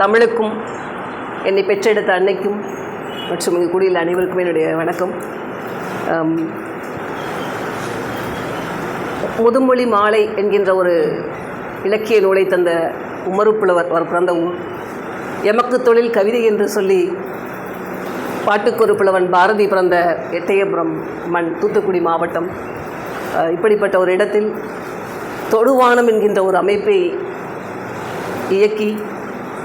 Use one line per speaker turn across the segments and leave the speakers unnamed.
தமிழுக்கும் என்னை பெற்றெடுத்த அன்னைக்கும் மற்றும் இங்கு கூடியுள்ள அனைவருக்கும் என்னுடைய வணக்கம். முதுமொழி மாலை என்கின்ற ஒரு இலக்கிய நூலை தந்த உமருப்புலவர் அவர் பிறந்த ஊர். எமக்கு தொழில் கவிதை என்று சொல்லி பாட்டுக்கொரு புலவன் பாரதி பிறந்த எட்டயபுரம் மண் தூத்துக்குடி மாவட்டம். இப்படிப்பட்ட ஒரு இடத்தில் தொடுவானம் என்கின்ற ஒரு அமைப்பை இயக்கி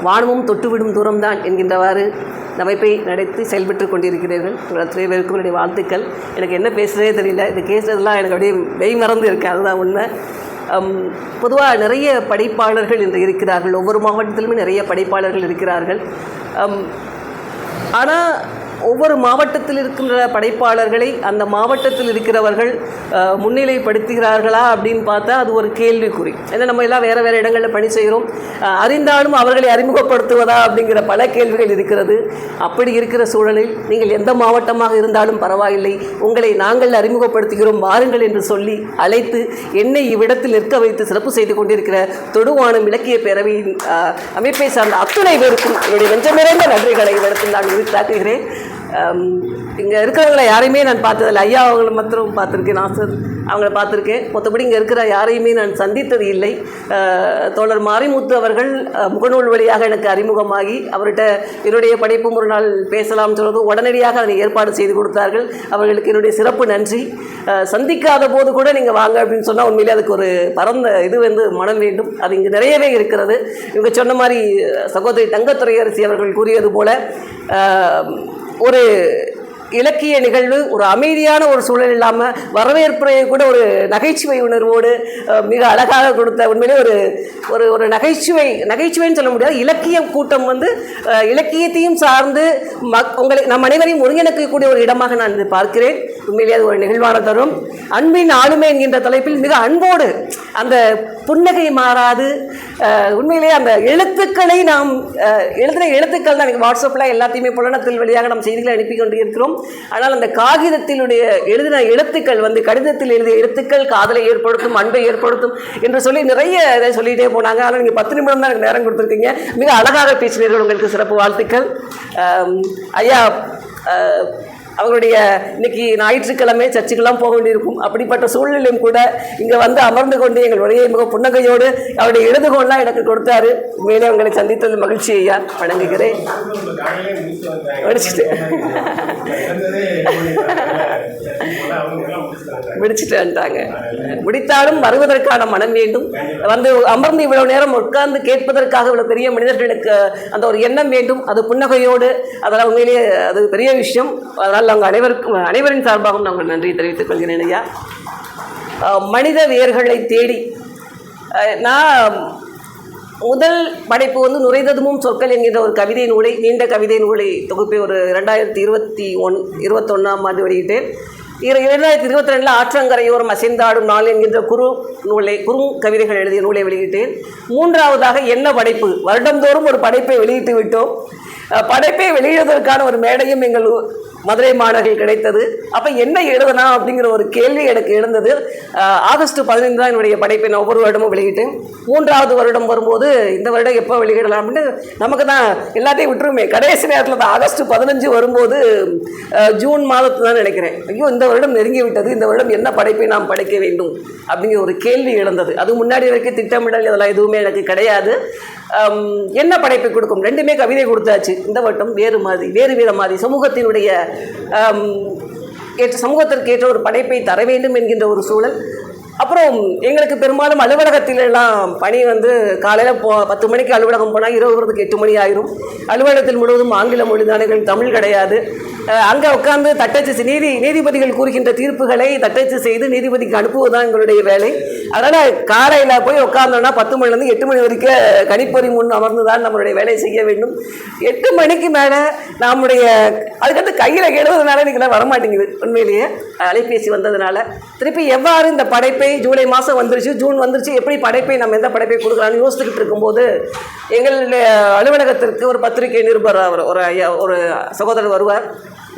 வானமும் தொட்டுவிடும் தூரம்தான் என்கின்றவாறு இந்த அமைப்பை நடத்தி செயல்பட்டு கொண்டிருக்கிறீர்கள். உங்கள் அத்தனை பேருக்கும் என்னுடைய வாழ்த்துக்கள். எனக்கு என்ன பேசுகிறதே தெரியல. இது கேசுறதுலாம் எனக்கு அப்படியே மெய் மறந்து இருக்கு. அதுதான் உண்மை. பொதுவாக நிறைய படைப்பாளர்கள் இன்று இருக்கிறார்கள். ஒவ்வொரு மாவட்டத்திலுமே நிறைய படைப்பாளர்கள் இருக்கிறார்கள். ஆனால் ஒவ்வொரு மாவட்டத்தில் இருக்கின்ற படைப்பாளர்களை அந்த மாவட்டத்தில் இருக்கிறவர்கள் முன்னிலைப்படுத்துகிறார்களா அப்படின்னு பார்த்தா அது ஒரு கேள்விக்குறி. ஏன்னா நம்ம எல்லாம் வேறு வேறு இடங்களில் பணி செய்கிறோம் அறிந்தாலும் அவர்களை அறிமுகப்படுத்துவதா அப்படிங்கிற பல கேள்விகள் இருக்கிறது. அப்படி இருக்கிற சூழலில் நீங்கள் எந்த மாவட்டமாக இருந்தாலும் பரவாயில்லை. உங்களை நாங்கள் அறிமுகப்படுத்துகிறோம் வாருங்கள் என்று சொல்லி அழைத்து என்னை இவ்விடத்தில் நிற்க வைத்து சிறப்பு செய்து கொண்டிருக்கிற தொடுவானம் இலக்கிய பேரவையின் அமைப்பை சார்ந்த அத்துணை பேருக்கும் என்னுடைய நெஞ்சமிறந்த நன்றிகளை இவ்விடத்தில் நான் உரித்தாக்குகிறேன் இங்கே இருக்கிறவங்கள யாரையுமே நான் பார்த்ததில்லை. ஐயா அவங்கள மாத்திரம் பார்த்துருக்கேன். நாசர் அவங்கள பார்த்துருக்கேன். மற்றபடி இங்கே இருக்கிற யாரையுமே நான் சந்தித்தது இல்லை. தோழர் மாரிமுத்து அவர்கள் முகநூல் வழியாக எனக்கு அறிமுகமாகி அவர்கிட்ட என்னுடைய படைப்பும் ஒரு நாள் பேசலாம் சொல்வது உடனடியாக அதை ஏற்பாடு செய்து கொடுத்தார்கள். அவர்களுக்கு என்னுடைய சிறப்பு நன்றி. சந்திக்காத போது கூட நீங்கள் வாங்க அப்படின்னு சொன்னால் உண்மையிலே அதுக்கு ஒரு பரந்த இது வந்து மனம் வேண்டும். அது இங்கே நிறையவே இருக்கிறது. இவங்க சொன்ன மாதிரி சகோதரி தங்கத்துறையரசி அவர்கள் கூறியது போல ஒரு இலக்கிய நிகழ்வு ஒரு அமைதியான ஒரு சூழல் இல்லாமல் வரவேற்புரையை கூட ஒரு நகைச்சுவை உணர்வோடு மிக அழகாக கொடுத்த உண்மையிலே ஒரு ஒரு ஒரு நகைச்சுவை நகைச்சுவைன்னு சொல்ல முடியாது இலக்கிய கூட்டம் வந்து இலக்கியத்தையும் சார்ந்து மக் உங்களை நம் அனைவரையும் ஒருங்கிணைக்கக்கூடிய ஒரு இடமாக நான் இது பார்க்கிறேன். உண்மையிலேயே அது ஒரு நிகழ்வான தரும். அன்பின் ஆளுமை என்கின்ற தலைப்பில் மிக அன்போடு அந்த புன்னகை மாறாது உண்மையிலேயே அந்த எழுத்துக்களை நாம் எழுதின எழுத்துக்கள் தான் எனக்கு வாட்ஸ்அப்பில் எல்லாத்தையுமே புலனத்தில் வழியாக நாம் செய்திகளை அனுப்பி கொண்டு இருக்கிறோம் ஆனால் அந்த காகிதத்தினுடைய எழுதின எழுத்துக்கள் வந்து கடிதத்தில் எழுதிய எழுத்துக்கள் காதலை ஏற்படுத்தும் அன்பை ஏற்படுத்தும் என்று சொல்லி நிறைய இதை சொல்லிகிட்டே போனாங்க. ஆனால் நீங்கள் பத்து நிமிடம் தான் எனக்கு நேரம் கொடுத்துருக்கீங்க. மிக அழகாக பேசினீர்கள் உங்களுக்கு சிறப்பு வாழ்த்துக்கள். ஐயா அவருடைய அவங்களுடைய இன்னைக்கு ஞாயிற்றுக்கிழமை சர்ச்சுக்கெல்லாம் போக வேண்டியிருக்கும். அப்படிப்பட்ட சூழ்நிலையும் கூட இங்கே வந்து அமர்ந்து கொண்டு எங்கள் உரையை மிக புன்னகையோடு அவருடைய எழுதுகோள்லாம் எனக்கு கொடுத்தாரு. உண்மையிலே உங்களை சந்தித்தது மகிழ்ச்சி ஐயா. வணங்குகிறேன். முடிச்சுட்டு. முடிச்சுட்டு வந்துட்டாங்க. முடித்தாலும் வருவதற்கான மனம் வேண்டும். வந்து அமர்ந்து இவ்வளவு நேரம் உட்கார்ந்து கேட்பதற்காக இவ்வளவு பெரிய மனிதர்களுக்கு அந்த ஒரு எண்ணம் வேண்டும். அது புன்னகையோடு அதெல்லாம் உண்மையிலேயே அது பெரிய விஷயம். அதனால் நாங்கள் அனைவருக்கும் அனைவரின் சார்பாகவும் நாங்கள் நன்றி தெரிவித்துக் கொள்கிறேன் ஐயா. மனித வேர்களை தேடி நான் முதல் படைப்பு வந்து நுரைததுமும் சொற்கள் என்கின்ற ஒரு கவிதை நூலை நீண்ட கவிதை நூலை தொகுப்பை ஒரு ரெண்டாயிரத்தி இருபத்தி ஒன் இருபத்தொன்னாம் ஆண்டு வெளியிட்டேன். இர இரண்டாயிரத்தி இருபத்தி ரெண்டில் ஆற்றங்கரையோரம் அசைந்தாடும் நாள் என்கின்ற குறு நூலை குறு கவிதைகள் எழுதிய நூலை வெளியிட்டேன். மூன்றாவதாக என்ன படைப்பு? வருடந்தோறும் ஒரு படைப்பை வெளியிட்டு விட்டோம். படைப்பை வெளியிடுவதற்கான ஒரு மேடையும் எங்கள் மதுரை மாநகரில் கிடைத்தது. அப்போ என்ன எழுதலாம் அப்படிங்கிற ஒரு கேள்வி எனக்கு எழுந்தது. ஆகஸ்ட் பதினைந்து தான் என்னுடைய படைப்பை நான் ஒவ்வொரு வருடமும் வெளியிட்டேன் மூன்றாவது வருடம் வரும்போது இந்த வருடம் எப்போ வெளியிடலாம்னு நமக்கு தான் எல்லாத்தையும் விட்டுருமே. கடைசி நேரத்தில் தான் ஆகஸ்ட் பதினஞ்சு வரும்போது ஜூன் மாதத்து தான் நினைக்கிறேன். ஐயோ இந்த வருடம் நெருங்கி விட்டது இந்த வருடம் என்ன படைப்பை நாம் படைக்க வேண்டும் அப்படிங்கிற ஒரு கேள்வி எழுந்தது. அது முன்னாடி வரைக்கும் திட்டமிடல் இதெல்லாம் எதுவுமே எனக்கு கிடையாது. என்ன படைப்பை கொடுக்கும்? ரெண்டுமே கவிதை கொடுத்தாச்சு. இந்த வட்டம் வேறு மாதிரி வேறு வேறு மாதிரி சமூகத்தினுடைய ஏற்ற சமூகத்திற்கு ஏற்ற ஒரு படைப்பை தர வேண்டும் என்கின்ற ஒரு சூழல் அப்புறம் எங்களுக்கு பெரும்பாலும் அலுவலகத்தில் எல்லாம் பணி வந்து காலையில் போ பத்து மணிக்கு அலுவலகம் போனால் இரவு வரதுக்கு எட்டு மணி ஆயிரும். அலுவலகத்தில் முழுவதும் ஆங்கில மொழி தான் தமிழ் கிடையாது. அங்கே உட்காந்து தட்டச்சு நீதி நீதிபதிகள் கூறுகின்ற தீர்ப்புகளை தட்டச்சு செய்து நீதிபதிக்கு அனுப்புவது தான் எங்களுடைய வேலை. அதனால் காலையில் போய் உட்கார்ந்தோன்னா பத்து மணிலேருந்து எட்டு மணி வரைக்கும் கணிப்பொறி முன் அமர்ந்து தான் நம்மளுடைய வேலையை செய்ய வேண்டும். எட்டு மணிக்கு மேலே நம்முடைய அதுக்கடுத்து கையில் எழுதுறதுனால இன்றைக்கி வரமாட்டேங்குது உண்மையிலேயே. அலைபேசி வந்ததுனால. திருப்பி எவ்வாறு இந்த படைப்பை ஜூலை ஜூலை மாதம் வந்துருச்சு ஜூன் வந்துருச்சு எப்படி படைப்பை நம்ம எந்த படைப்பை கொடுக்கலாம்னு யோசிச்சுக்கிட்டு இருக்கும்போது எங்களுடைய அலுவலகத்திற்கு ஒரு பத்திரிகை நிருபர் அவர் ஒரு ஐயா ஒரு சகோதரர் வருவார்.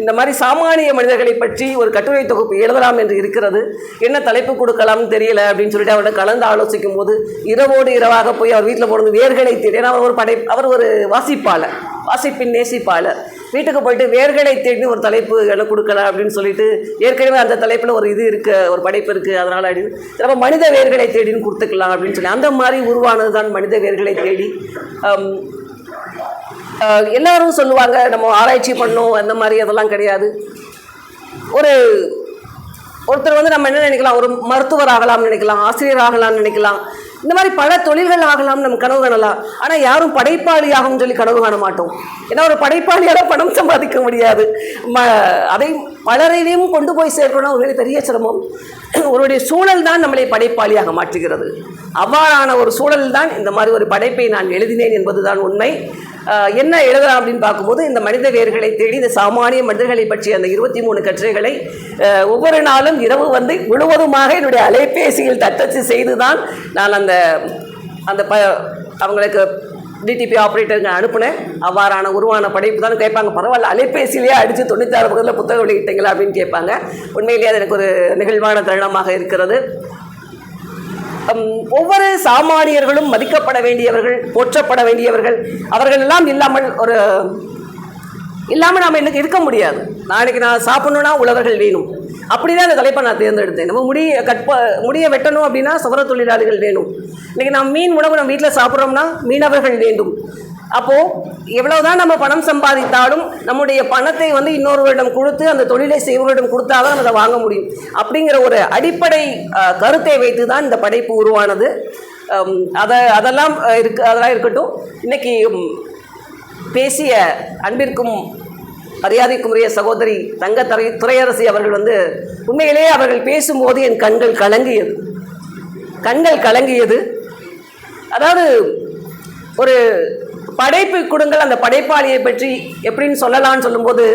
இந்த மாதிரி சாமானிய மனிதர்களை பற்றி ஒரு கட்டுரை தொகுப்பு எழுதலாம் என்று இருக்கிறது. என்ன தலைப்பு கொடுக்கலாம்னு தெரியல அப்படின்னு சொல்லிட்டு அவர்கிட்ட கலந்து ஆலோசிக்கும் போது இரவோடு இரவாக போய் அவர் வீட்டில் போனது வேர்களை தேடி ஏன்னா அவர் ஒரு படை அவர் ஒரு வாசிப்பாளர் வாசிப்பின் நேசிப்பாளர். வீட்டுக்கு போயிட்டு வேர்களை தேடி ஒரு தலைப்பு எனக்கு கொடுக்கல அப்படின்னு சொல்லிட்டு ஏற்கனவே அந்த தலைப்பில் ஒரு இது இருக்க ஒரு படைப்பு இருக்குது அதனால் அப்படின்னு நம்ம மனித வேர்களை தேடின்னு கொடுத்துக்கலாம் அப்படின்னு சொல்லி அந்த மாதிரி உருவானது தான் மனித வேர்களை தேடி. எல்லாரும் சொல்லுவாங்க நம்ம ஆராய்ச்சி பண்ணோம் அந்த மாதிரி அதெல்லாம் கிடையாது. ஒரு ஒருத்தர் வந்து நம்ம என்ன நினைக்கலாம் ஒரு மருத்துவர் ஆகலாம்னு நினைக்கலாம் ஆசிரியர் ஆகலாம்னு நினைக்கலாம். இந்த மாதிரி பல தொழில்கள் ஆகலாம் நம்ம கனவு காணலாம். ஆனால் யாரும் படைப்பாளியாகவும் சொல்லி கனவு காண மாட்டோம். ஏன்னா ஒரு படைப்பாளியால் பணம் சம்பாதிக்க முடியாது. ம அதை பலரையும் கொண்டு போய் சேர்க்கணும் ஒரு பெரிய சிரமம். ஒருவருடைய சூழல் தான் நம்மளை படைப்பாளியாக மாற்றுகிறது. அவ்வாறான ஒரு சூழல் தான் இந்த மாதிரி ஒரு படைப்பை நான் எழுதினேன் என்பதுதான் உண்மை. என்ன எழுதலாம் அப்படின்னு பார்க்கும்போது இந்த மனித வேர்களை தேடி இந்த சாமானிய மனிதர்களை பற்றிய அந்த இருபத்தி மூணு கட்டுரைகளை ஒவ்வொரு நாளும் இரவு வந்து முழுவதுமாக என்னுடைய அலைபேசியில் தட்டச்சு செய்து தான் நான் அந்த அந்த ப அவங்களுக்கு டிடிபி ஆப்ரேட்டருங்க அனுப்புனேன். அவ்வாறான உருவான படைப்பு தான் கேட்பாங்க. பரவாயில்ல அலைபேசியிலேயே அடித்து தொண்ணூத்தாறு பக்கத்தில் புத்தகம் வெளியிட்டீங்களா அப்படின்னு கேட்பாங்க. உண்மையிலேயே அது எனக்கு ஒரு நிகழ்வான தருணமாக இருக்கிறது. ஒவ்வொரு சாமானியர்களும் மதிக்கப்பட வேண்டியவர்கள் போற்றப்பட வேண்டியவர்கள் அவர்கள் எல்லாம் இல்லாமல் ஒரு இல்லாமல் நாம் எனக்கு இருக்க முடியாது. நாளைக்கு நான் சாப்பிட்ணுன்னா உழவர்கள் வேணும். அப்படி தான் இந்த தலைப்பை நான் தேர்ந்தெடுத்தேன். நம்ம முடிய கட்ப முடிய வெட்டணும் அப்படின்னா சுவர தொழிலாளிகள் வேணும். இன்னைக்கு நாம் மீன் உணவு நம்ம வீட்டில் சாப்பிட்றோம்னா மீனவர்கள் வேண்டும். அப்போது எவ்வளவுதான் நம்ம பணம் சம்பாதித்தாலும் நம்முடைய பணத்தை வந்து இன்னொருவரிடம் கொடுத்து அந்த தொழிலை செய்வரிடம் கொடுத்தாதான் நம்ம அதை வாங்க முடியும். அப்படிங்கிற ஒரு அடிப்படை கருத்தை வைத்து தான் இந்த படைப்பு உருவானது. அதை அதெல்லாம் இருக்கு அதெல்லாம் இருக்கட்டும். இன்னைக்கு பேசிய அன்பிற்கும் மரியாதைக்கும் உரிய சகோதரி தங்க தரை துறையரசி அவர்கள் வந்து உண்மையிலேயே அவர்கள் பேசும்போது என் கண்கள் கலங்கியது. கண்கள் கலங்கியது. அதாவது ஒரு படைப்பு கொடுங்கள் அந்த படைப்பாளியை பற்றி எப்படின்னு சொல்லலாம்னு சொல்லும்போது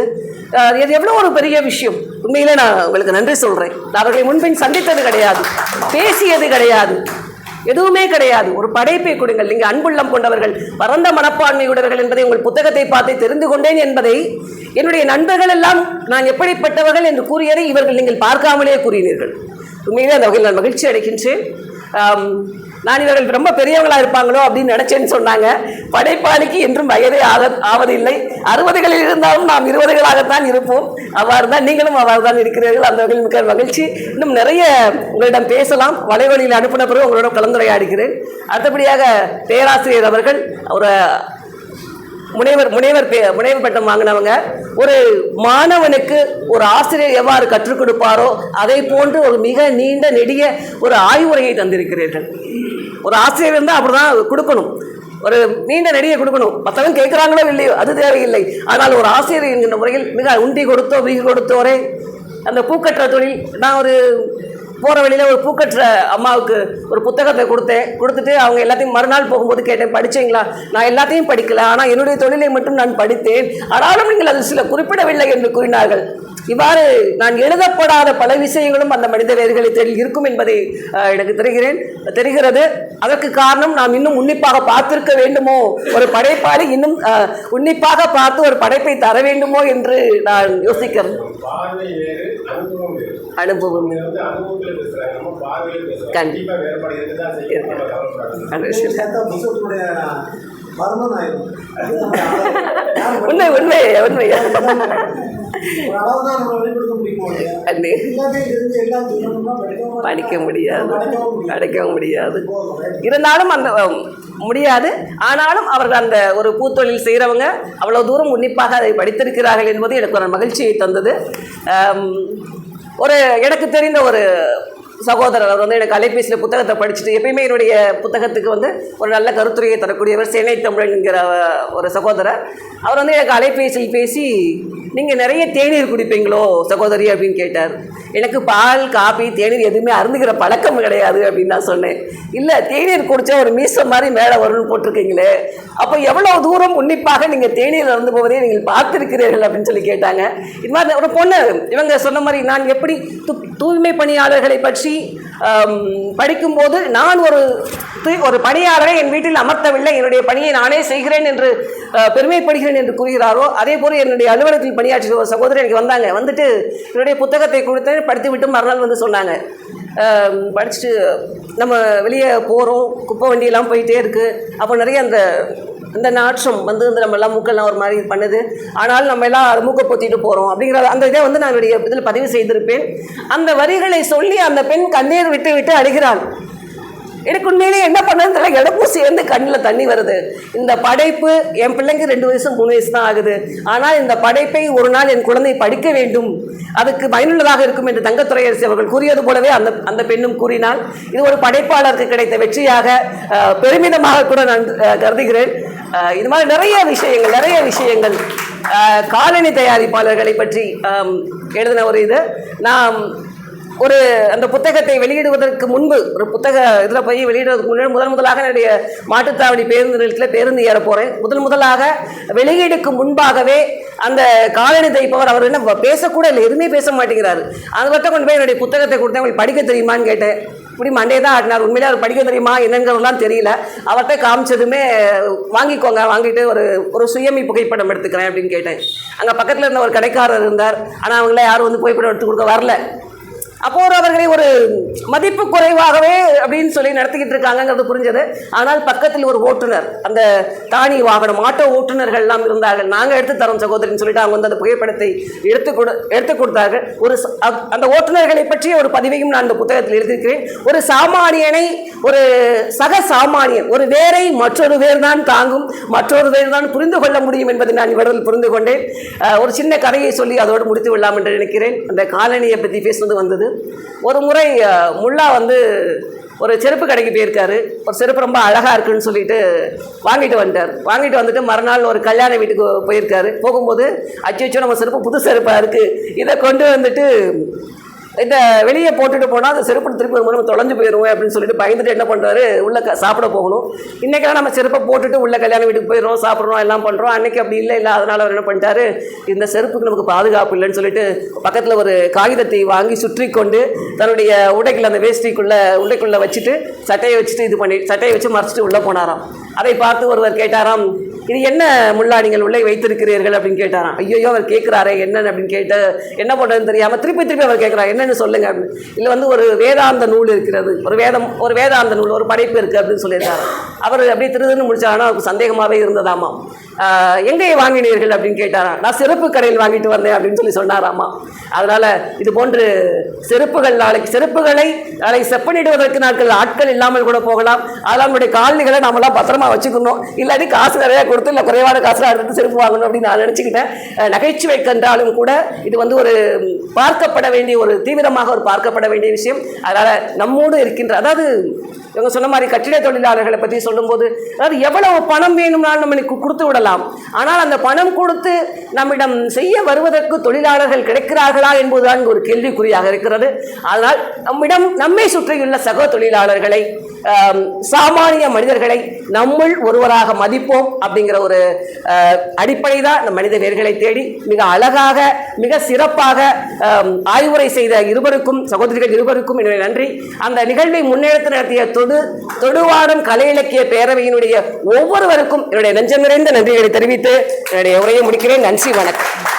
இது எவ்வளோ ஒரு பெரிய விஷயம். உண்மையிலே நான் உங்களுக்கு நன்றி சொல்கிறேன் நான் அவர்களை முன்பின் சந்தித்தது கிடையாது பேசியது கிடையாது எதுவுமே கிடையாது. ஒரு படைப்பை கொடுங்கள். நீங்கள் அன்புள்ளம் கொண்டவர்கள் பரந்த மனப்பான்மையுடையவர்கள் என்பதை உங்கள் புத்தகத்தை பார்த்து தெரிந்து கொண்டேன் என்பதை என்னுடைய நண்பர்கள் எல்லாம் நான் எப்படிப்பட்டவர்கள் என்று கூறியதை இவர்கள் நீங்கள் பார்க்காமலே கூறினீர்கள். உண்மையிலே அந்த வகையில் நான் மகிழ்ச்சி அடைகின்றேன். நான் இவர்கள் ரொம்ப பெரியவங்களா இருப்பாங்களோ அப்படின்னு நினைச்சேன்னு சொன்னாங்க. படைப்பாளிக்கு என்றும் வயதே ஆக ஆவதில்லை. அறுபதுகளில் இருந்தாலும் நாம் இருபதுகளாகத்தான் இருப்போம். அவ்வாறு தான் நீங்களும் அவ்வாறு தான் இருக்கிறீர்கள். அந்த வகையில் மிக்க மகிழ்ச்சி. இன்னும் நிறைய உங்களிடம் பேசலாம். வலைவழியில் அனுப்பின பிறகு உங்களோட கலந்துரையாடுகிறேன். அடுத்தபடியாக பேராசிரியர் அவர்கள் ஒரு முனைவர் முனைவர் பே- முனைவர் பட்டம் வாங்கினவங்க ஒரு மாணவனுக்கு ஒரு ஆசிரியர் எவ்வாறு கற்றுக் கொடுப்பாரோ அதை போன்று ஒரு மிக நீண்ட நெடிய ஒரு ஆய்வுரையை தந்திருக்கிறீர்கள். ஒரு ஆசிரியர் இருந்தால் அப்படிதான் கொடுக்கணும். ஒரு நீண்ட நெடியை கொடுக்கணும். மற்றவங்க கேட்குறாங்களோ இல்லையோ அது தேவையில்லை. ஆனால் ஒரு ஆசிரியர் என்கின்ற முறையில் மிக உண்டி கொடுத்தோ வீகு கொடுத்தோரே அந்த பூக்கட்டுற தொழில் நான் ஒரு போகிற வழியில் ஒரு பூக்கட்டுற அம்மாவுக்கு ஒரு புத்தகத்தை கொடுத்தேன். கொடுத்துட்டு அவங்க எல்லாத்தையும் மறுநாள் போகும்போது கேட்டேன் படிச்சீங்களா? நான் எல்லாத்தையும் படிக்கல ஆனால் என்னுடைய தொழிலை மட்டும் நான் படித்தேன். ஆனாலும் நீங்கள் அதில் சில குறிப்பிடவில்லை என்று கூறினார்கள். இவ்வாறு நான் எழுதப்படாத பல விஷயங்களும் அந்த மனித வேர்களில் இருக்கும் என்பதை எனக்கு தெரிகிறேன் தெரிகிறது. அதற்கு காரணம் நாம் இன்னும் உன்னிப்பாக பார்த்திருக்க வேண்டுமோ? ஒரு படைப்பாளி இன்னும் உன்னிப்பாக பார்த்து ஒரு படைப்பை தர வேண்டுமோ என்று நான் யோசிக்கிறேன்.
அனுபவம்
உண்மை உண்மை உண்மை. படிக்க முடியாது.
படிக்கவும் முடியாது.
இருந்தாலும் அந்த முடியாது. ஆனாலும் அவர்கள் அந்த ஒரு பூத்தொழில் செய்கிறவங்க அவ்வளோ தூரம் உன்னிப்பாக அதை படித்திருக்கிறார்கள் என்பது எனக்கு ஒரு மகிழ்ச்சியை தந்தது. ஒரு எனக்கு தெரிந்த ஒரு சகோதரர் அவர் வந்து எனக்கு அலைபேசியில் புத்தகத்தை படிச்சுட்டு எப்பயுமே என்னுடைய புத்தகத்துக்கு வந்து ஒரு நல்ல கருத்துரையை தரக்கூடியவர் சேனை தமிழன்கிற ஒரு சகோதரர். அவர் வந்து எனக்கு அலைபேசியில் பேசி நீங்கள் நிறைய தேநீர் குடிப்பீங்களோ சகோதரி? அப்படின்னு கேட்டார். எனக்கு பால் காபி தேநீர் எதுவுமே அருந்துகிற பழக்கம் கிடையாது அப்படின்னு நான் சொன்னேன். இல்லை தேநீர் குடித்தா ஒரு மீசம் மாதிரி மேலே வரும்னு போட்டிருக்கீங்களே. அப்போ எவ்வளோ தூரம் உன்னிப்பாக நீங்கள் தேநீர் அருந்து போவதை நீங்கள் பார்த்துருக்கிறீர்கள்? அப்படின்னு சொல்லி கேட்டாங்க. இது மாதிரி ஒரு பொண்ணு இவங்க சொன்ன மாதிரி நான் எப்படி தூ தூய்மை பணியாளர்களை பற்றி படிக்கும்போது நான் ஒரு தூய்- ஒரு பணியாளரை என் வீட்டில் அமர்த்தவில்லை. என்னுடைய பணியை நானே செய்கிறேன் என்று பெருமைப்படுகிறேன் என்று கூறுகிறாரோ அதே போல என்னுடைய அலுவலகத்தில் பணியாற்றிய ஒரு சகோதரி எனக்கு வந்தாங்க. வந்துட்டு என்னுடைய புத்தகத்தை கொடுத்து படித்து விட்டு மறுநாள் வந்து சொன்னாங்க. படிச்சுட்டு நம்ம வெளியே போகிறோம் குப்பை வண்டியெல்லாம் போயிட்டே இருக்குது அப்போ நிறைய அந்த அந்த நாற்றம் வந்து இந்த நம்ம எல்லாம் மூக்கெல்லாம் ஒரு மாதிரி பண்ணுது. ஆனால் நம்ம எல்லாம் அது மூக்கை பொத்திட்டு போகிறோம் அப்படிங்கிற அந்த இதை வந்து நான் என்னுடைய இதில் பதிவு செய்திருப்பேன். அந்த வரிகளை சொல்லி அந்த பெண் கண்ணீர் விட்டு விட்டு அழுகிறாள். எனக்கு உண்மையிலே என்ன பண்ணதுன்னு தெரியல. எனக்கும் சேர்ந்து கண்ணில் தண்ணி வருது. இந்த படைப்பு என் பிள்ளைங்க ரெண்டு வயசு மூணு வயசு தான் ஆகுது. ஆனால் இந்த படைப்பை ஒரு நாள் என் குழந்தை படிக்க வேண்டும். அதுக்கு பயனுள்ளதாக இருக்கும் என்று தங்கத்துறையரசி அவர்கள் கூறியது போலவே அந்த அந்த பெண்ணும் கூறினாள். இது ஒரு படைப்பாளருக்கு கிடைத்த வெற்றியாக பெருமிதமாக கூட நான் கருதுகிறேன். இது மாதிரி நிறைய விஷயங்கள் நிறைய விஷயங்கள். காலனி காலணி தயாரிப்பாளர்களை பற்றி எழுதின ஒரு இது. நான் ஒரு அந்த புத்தகத்தை வெளியிடுவதற்கு முன்பு ஒரு புத்தக இதில் போய் வெளியிடுவதற்கு முன்னாடி முதல் முதலாக என்னுடைய மாட்டுத்தாவணி பேருந்து நிலையத்தில் பேருந்து ஏற போகிறேன் முதல் முதலாக வெளியீடுக்கு முன்பாகவே அந்த காலனி தைப்பவர் அவர் என்ன பேசக்கூட இல்லை எதுவுமே பேச மாட்டேங்கிறாரு. அது மட்டும் கொண்டு போய் என்னுடைய புத்தகத்தை கொடுத்தேன். உங்களுக்கு படிக்க தெரியுமான்னு கேட்டேன். இப்படி மண்டே தான் ஆடினார். உண்மையிலே அவர் படிக்க தெரியுமா என்னங்கிறதெல்லாம் தெரியல. அவர்கிட்ட காமிச்சதுமே வாங்கிக்கோங்க வாங்கிட்டு ஒரு ஒரு சுயமி புகைப்படம் எடுத்துக்கிறேன் அப்படின்னு கேட்டேன். அங்கே பக்கத்தில் இருந்த ஒரு கடைக்காரர் இருந்தார். ஆனால் அவங்கள யாரும் வந்து புகைப்படம் எடுத்து கொடுக்க வரல. அப்போ ஒரு அவர்களை ஒரு மதிப்பு குறைவாகவே அப்படின்னு சொல்லி நடத்திக்கிட்டு இருக்காங்கங்கிறது புரிஞ்சது. ஆனால் பக்கத்தில் ஒரு ஓட்டுநர் அந்த தானி வாகனம் ஆட்டோ ஓட்டுநர்கள் எல்லாம் இருந்தார்கள். நாங்கள் எடுத்து தரோம் சகோதரின்னு சொல்லிட்டு அவங்க வந்து அந்த புகைப்படத்தை எடுத்து கொடு எடுத்து கொடுத்தார்கள். ஒரு அந்த ஓட்டுநர்களை பற்றிய ஒரு பதிவையும் நான் அந்த புத்தகத்தில் எழுதியிருக்கிறேன். ஒரு சாமானியனை ஒரு சக சாமானியன் ஒரு வேரை மற்றொரு வேர் தான் தாங்கும் மற்றொரு வேர் தான் புரிந்து கொள்ள முடியும் என்பதை நான் இவரில் புரிந்து கொண்டேன். ஒரு சின்ன கதையை சொல்லி அதோடு முடித்து விடலாம் என்று நினைக்கிறேன். அந்த காலனியை பற்றி பேசுவது வந்தது. ஒரு முறை முல்லா வந்து ஒரு செருப்பு கடைக்கு போயிருக்காரு. ஒரு செருப்பு ரொம்ப அழகாக இருக்குன்னு சொல்லிட்டு வாங்கிட்டு வந்துட்டார். வாங்கிட்டு வந்துட்டு மறுநாள் ஒரு கல்யாண வீட்டுக்கு போயிருக்காரு. போகும்போது அச்சோ நம்ம செருப்பு புது செருப்பாக இருக்குது இதை கொண்டு வந்துட்டு இந்த வெளியே போட்டுட்டு போனால் அந்த செருப்பு திருப்பி வரும்போது நம்ம தொலைஞ்சு போயிடுவோம் அப்படின்னு சொல்லிட்டு பயந்துட்டு என்ன பண்ணுறாரு உள்ள சாப்பிட போகணும். இன்றைக்கெல்லாம் நம்ம செருப்பை போட்டுட்டு உள்ள கல்யாண வீட்டுக்கு போயிடுறோம் சாப்பிட்றோம் எல்லாம் பண்ணுறோம் அன்னைக்கு அப்படி இல்லை இல்லை. அதனால் அவர் என்ன பண்ணிட்டாரு? இந்த செருப்புக்கு நமக்கு பாதுகாப்பு இல்லைன்னு சொல்லிட்டு பக்கத்தில் ஒரு காகிதத்தை வாங்கி சுற்றி கொண்டு தன்னுடைய உடைக்குள்ள அந்த வேஷ்டிக்குள்ளே உடைக்குள்ளே வச்சுட்டு சட்டையை வச்சுட்டு இது பண்ணி சட்டையை வச்சு மறைச்சிட்டு உள்ளே போனாராம். அதை பார்த்து ஒருவர் கேட்டாராம் இது என்ன முல்லா நீங்கள் உள்ளே வைத்திருக்கிறீர்கள் அப்படின்னு கேட்டாராம். ஐயோ அவர் கேட்குறாரே என்னன்னு அப்படின்னு கேட்டு என்ன பண்ணுறதுன்னு தெரியாமல் திருப்பி திருப்பி அவர் கேட்குறாரு. என்னன்னு சொல்லுங்க அப்படின்னு. இல்லை வந்து ஒரு வேதாந்த நூல் இருக்கிறது. ஒரு வேதம் ஒரு வேதாந்த நூல் ஒரு படைப்பு இருக்குது அப்படின்னு சொல்லியிருக்காரு அவர் அப்படியே திருதுன்னு முடிச்சாங்கன்னா அவருக்கு சந்தேகமாகவே இருந்ததாமாம். எங்கே வாங்கினீர்கள் அப்படின்னு கேட்டாராம் நான் செருப்பு கடையில் வாங்கிட்டு வந்தேன் அப்படின்னு சொல்லி சொன்னாராமா. அதனால் இது போன்று செருப்புகள் நாளைக்கு செருப்புகளை நாளைக்கு செப்பனிடுவதற்கு நாட்கள் ஆட்கள் இல்லாமல் கூட போகலாம். அதனால் நம்முடைய காலனிகளை நாமெல்லாம் பத்திரமா வச்சுக்கணும். இல்லாட்டி காசு நிறையா கொடுத்து இல்லை குறைவான காசுலாம் எடுத்து செருப்பு வாங்கணும் அப்படின்னு நான் நினச்சிக்கிட்டேன். நகைச்சுவை கண்டாலும் கூட இது வந்து ஒரு பார்க்கப்பட வேண்டிய ஒரு தீவிரமாக ஒரு பார்க்கப்பட வேண்டிய விஷயம். அதனால் நம்மோடு இருக்கின்ற அதாவது இவங்க சொன்ன மாதிரி கட்டிட தொழிலாளர்களை பற்றி சொல்லும்போது அதாவது எவ்வளவு பணம் வேணும்னாலும் நம்ம கொடுத்து விடலாம். ஆனால் அந்த பணம் கொடுத்து நம்மிடம் செய்ய வருவதற்கு தொழிலாளர்கள் கிடைக்கிறார்களா என்பதுதான் ஒரு கேள்விக்குறியாக இருக்கிறது. அதனால் நம்மிடம் நம்மை சுற்றியுள்ள சக தொழிலாளர்களை சாமானிய மனிதர்களை நம்முள் ஒருவராக மதிப்போம் அப்படிங்கிற ஒரு அடிப்படை தான் இந்த மனித நேர்களை தேடி மிக அழகாக மிக சிறப்பாக ஆய்வுரை செய்த இருவருக்கும் சகோதரிகள் இருவருக்கும் என்னுடைய நன்றி. அந்த நிகழ்வை முன்னெடுத்து நடத்திய தொடு தொடுவாடம் கலை இலக்கிய பேரவையினுடைய ஒவ்வொருவருக்கும் என்னுடைய நெஞ்சம் நிறைந்த நன்றிகளை தெரிவித்து என்னுடைய உரையை முடிக்கிறேன். நன்றி வணக்கம்.